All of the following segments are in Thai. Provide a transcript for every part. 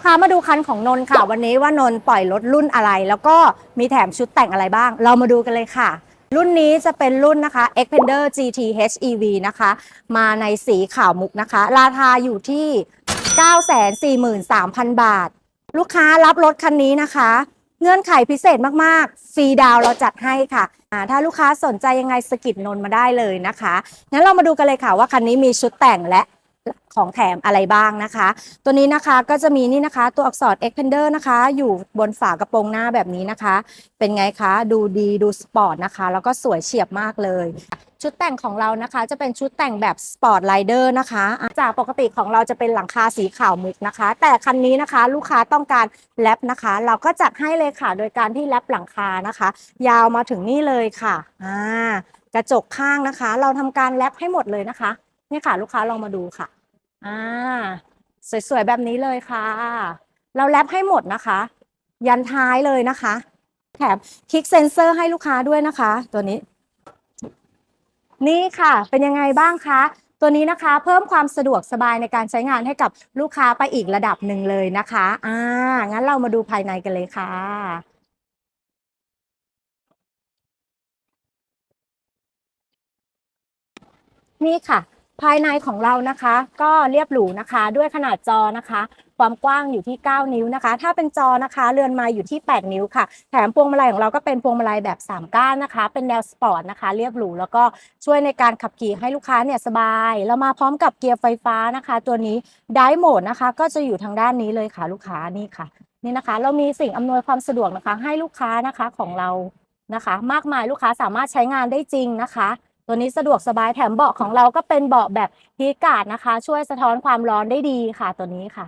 พามาดูคันของนนท์ค่ะ วันนี้ว่านนท์ปล่อยรถรุ่นอะไร แล้วก็มีแถมชุดแต่งอะไรบ้าง เรามาดูกันเลยค่ะ รุ่นนี้จะเป็นรุ่นนะคะ Xpander GT HEV นะคะ มาในสีขาวมุกนะคะ ราคาอยู่ที่ 943,000 บาท ลูกค้ารับรถคันนี้นะคะ เงื่อนไขพิเศษมากๆฟรีดาวเราจัดให้ค่ะถ้าลูกค้าสนใจยังไงสกิดนนมาได้เลยนะคะงั้นเรามาดูกันเลยค่ะว่าคันนี้มีชุดแต่งและ ของแถมอะไรบ้างนะคะ ตัวนี้นะคะก็จะมีนี่นะคะตัวอักษร Xpander นะคะ อยู่บนฝากระโปรงหน้าแบบนี้นะคะ เป็นไงคะดูดีดูสปอร์ตนะคะ แล้วก็สวยเฉียบมากเลยชุดแต่งของเรานะคะจะเป็นชุดแต่งแบบสปอร์ตไ i เดอร์นะคะ จากปกติของเราจะเป็นหลังคาสีขาวมุกนะคะ แต่คันนี้นะคะลูกค้าต้องการแรปนะคะ เราก็จัดให้เลยค่ะ โดยการที่แรปหลังคานะคะ ยาวมาถึงนี่เลยค่ะอ่ากระจกข้างนะคะ เราทำการแรปให้หมดเลยนะคะนี่ค่ะ ลูกค้าลองมาดูค่ะ อ่า สวยๆ แบบนี้เลยค่ะ เราแรปให้หมดนะคะ ยันท้ายเลยนะคะ แถมคลิกเซนเซอร์ให้ลูกค้าด้วยนะคะ ตัวนี้ นี่ค่ะ เป็นยังไงบ้างคะตัวนี้นะคะเพิ่มความสะดวกสบายในการใช้งานให้กับลูกค้าไปอีกระดับหนึ่งเลยนะคะ อ่า งั้นเรามาดูภายในกันเลยค่ะ นี่ค่ะ ภายในของเรานะคะ ก็เรียบหรูนะคะ ด้วยขนาดจอนะคะ ความกว้างอยู่ที่ 9 นิ้วนะคะ ถ้าเป็นจอนะคะเรือนไม้อยู่ที่ 8 นิ้วค่ะ แถมพวงมาลัยของเราก็เป็นพวงมาลัยแบบ 3 ก้านนะคะ เป็นแนวสปอร์ตนะคะ เรียบหรูแล้วก็ช่วยในการขับขี่ให้ลูกค้าเนี่ยสบายเรามาพร้อมกับเกียร์ไฟฟ้านะคะ ตัวนี้ได้โหมดนะคะ ก็จะอยู่ทางด้านนี้เลยค่ะลูกค้านี่ค่ะนี่นะคะ เรามีสิ่งอำนวยความสะดวกนะคะ ให้ลูกค้านะคะของเรานะคะ มากมายลูกค้าสามารถใช้งานได้จริงนะคะ ตัวนี้สะดวกสบายแถมเบาะของเราก็เป็นเบาะแบบฮีทการ์ดนะคะ ช่วยสะท้อนความร้อนได้ดีค่ะตัวนี้ค่ะ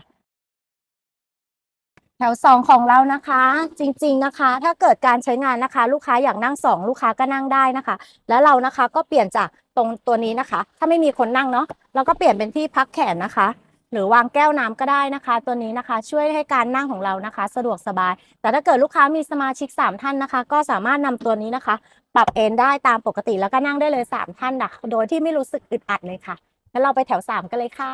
แถวสองของเรานะคะ จริง ๆนะคะ ถ้าเกิดการใช้งานนะคะ ลูกค้าอยากนั่งสองลูกค้าก็นั่งได้นะคะ แล้วเรานะคะก็เปลี่ยนจากตรงตัวนี้นะคะ ถ้าไม่มีคนนั่งเนาะเราก็เปลี่ยนเป็นที่พักแขนนะคะ หรือวางแก้วน้ำก็ได้นะคะ ตัวนี้นะคะช่วยให้การนั่งของเรานะคะ สะดวกสบาย แต่ถ้าเกิดลูกค้ามีสมาชิก 3 ท่านนะคะ ก็สามารถนำตัวนี้นะคะ ปรับเอนได้ตามปกติแล้วก็นั่งได้เลย 3 ท่านนะโดยที่ไม่รู้สึกอึดอัดเลยค่ะแล้วเราไปแถว 3 กันเลยค่ะ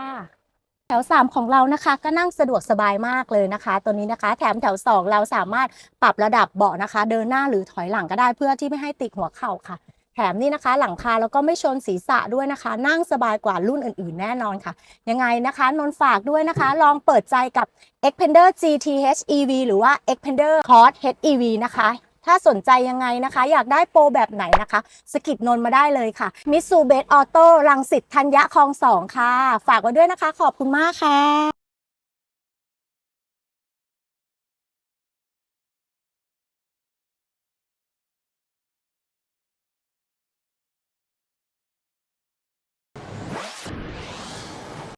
แถว 3 ของเรานะคะ ก็นั่งสะดวกสบายมากเลยนะคะ ตัวนี้นะคะ แถมแถว 2 เราสามารถปรับระดับเบาะนะคะ เดินหน้าหรือถอยหลังก็ได้เพื่อที่ไม่ให้ติดหัวเข่าค่ะ แถมนี่นะคะ หลังคาแล้วก็ไม่ชนศีรษะด้วยนะคะ นั่งสบายกว่ารุ่นอื่นๆ แน่นอนค่ะ ยังไงนะคะนนฝากด้วยนะคะ ลองเปิดใจกับ Expander GT HEV หรือว่า Expander Cross HEV นะคะถ้าสนใจยังไงนะคะ อยากได้โปรแบบไหนนะคะ สกิดนนมาได้เลยค่ะมิสูเบสออโต้รังสิตธัญญะคลองสองค่ะ ฝากไว้ด้วยนะคะ ขอบคุณมากค่ะ